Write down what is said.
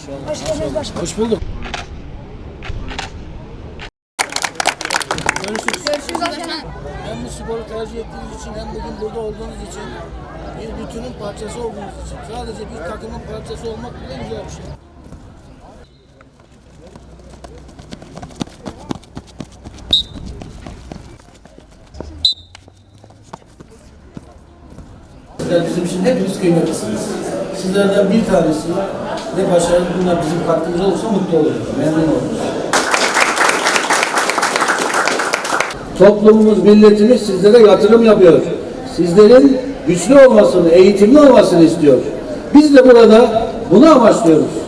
Hoş geldiniz başkanım. Hoş bulduk. Görüşürüz. Görüşürüz başkanım. Hem bu sporu tercih ettiğiniz için hem bugün burada olduğunuz için bir bütünün parçası olduğunuz için sadece bir takımın parçası olmak bile güzel bir şey. Sizler bizim için hepimiz kıymetlisiniz. Sizlerden bir tanesi ve başarılı bunlar bizim katkımız olursa mutlu oluruz, memnun oluruz. Toplumumuz, milletimiz sizlere yatırım yapıyor. Sizlerin güçlü olmasını, eğitimli olmasını istiyor. Biz de burada bunu amaçlıyoruz.